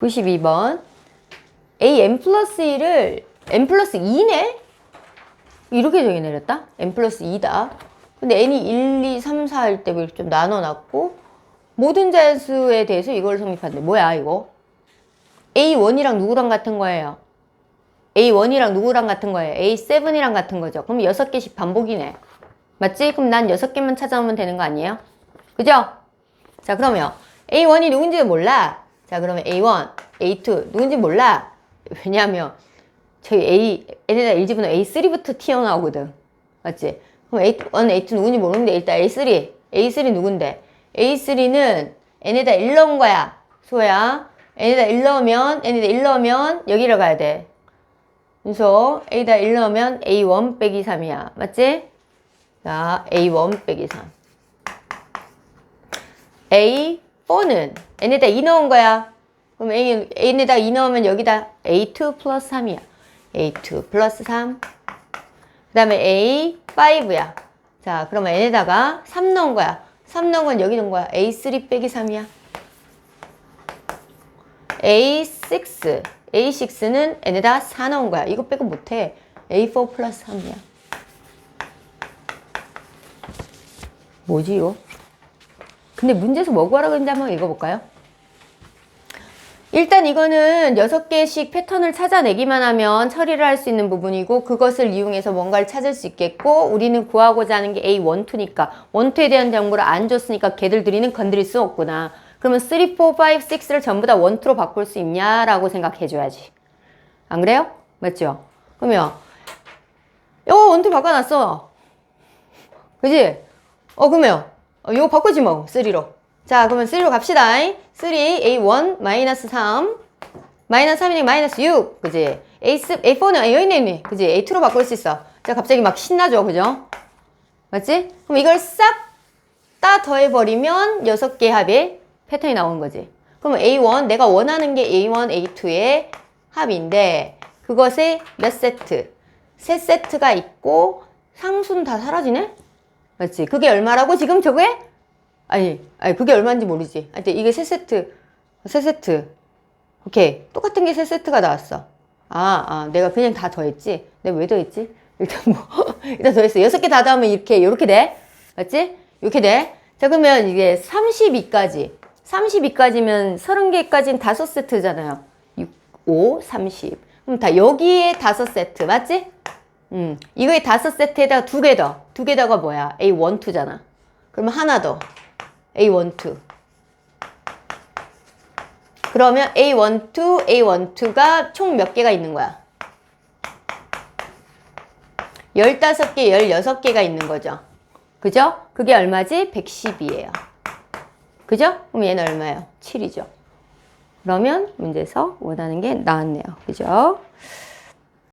92번 a n 플러스 1을 n 플러스 2네? 이렇게 정의 내렸다? n 플러스 2다. 근데 n이 1, 2, 3, 4할때 이렇게 좀 나눠놨고 모든 자수에 대해서 이걸 성립한대. 뭐야 이거? a1이랑 누구랑 같은 거예요? a1이랑 누구랑 같은 거예요? a7이랑 같은 거죠. 그럼 6개씩 반복이네. 맞지? 그럼 난 6개만 찾아오면 되는 거 아니에요? 그죠? 자 그러면 A1이 누군지 몰라. 자 그러면 A1, A2 누군지 몰라. 왜냐하면 저희 A, N에다 1 집으면 A3부터 튀어나오거든. 맞지? 그럼 A1, A2 누군지 모르는데 일단 A3, A3 누군데? A3는 N에다 1 넣은 거야. 소야. N에다 1 넣으면, N에다 1 넣으면 여기를 가야 돼. 그래서 A에다 1 넣으면 A1 빼기 3이야. 맞지? 자, A1 빼기 3. A4는 n에다 2 넣은 거야. 그럼 A, n에다 2 넣으면 여기다 A2 플러스 3이야. A2 플러스 3. 그 다음에 A5야. 자, 그러면 n에다가 3 넣은 거야. 3 넣은 건 여기 넣은 거야. A3 빼기 3이야. A6. A6는 n에다 4 넣은 거야. 이거 빼고 못해. A4 플러스 3이야. 뭐지, 이거? 근데 문제에서 뭐 구하라고 했는지 한번 읽어볼까요? 일단 이거는 6개씩 패턴을 찾아내기만 하면 처리를 할 수 있는 부분이고 그것을 이용해서 뭔가를 찾을 수 있겠고 우리는 구하고자 하는 게 A1, 2니까 1, 2에 대한 정보를 안 줬으니까 걔들 들이는 건드릴 수 없구나. 그러면 3, 4, 5, 6를 전부 다 1, 2로 바꿀 수 있냐라고 생각해줘야지. 안 그래요? 맞죠? 그러면 1, 2 바꿔놨어. 그지? 어 그러면 어, 이거 바꾸지 뭐 3로. 자 그러면 3로 갑시다. 3 A1 마이너스 3 마이너스 3이니까 마이너스 6 그지? A, A4는 여기 있네 있네. 그지? A2로 바꿀 수 있어. 자 갑자기 막 신나죠 그죠? 맞지? 그럼 이걸 싹 다 더해버리면 6개 합의 패턴이 나오는 거지. 그럼 A1 내가 원하는 게 A1, A2의 합인데 그것에 몇 세트? 세 세트가 있고 상수는 다 사라지네 맞지? 그게 얼마라고 지금 저거에? 아니, 아니 그게 얼마인지 모르지. 하여튼 이게 세 세트, 세 세트. 오케이. 똑같은 게 세 세트가 나왔어. 아, 아, 내가 그냥 다 더했지. 내가 왜 더했지? 일단 뭐, 일단 더했어. 여섯 개 다 더하면 이렇게, 이렇게 돼. 맞지? 이렇게 돼. 자, 그러면 이게 32까지. 32까지면 30개까지는 다섯 세트잖아요. 6, 5, 30. 그럼 다 여기에 다섯 세트. 맞지? 음, 이거에 다섯 세트에다가 두 개 더. 두개 더가 뭐야? A1, 2잖아. 그러면 하나 더. A1, 2. 그러면 A1, 2, A1, 2가 총 몇 개가 있는 거야? 15개, 16개가 있는 거죠. 그죠? 그게 얼마지? 110이에요. 그죠? 그럼 얘는 얼마예요? 7이죠. 그러면 문제에서 원하는 게 나왔네요. 그죠?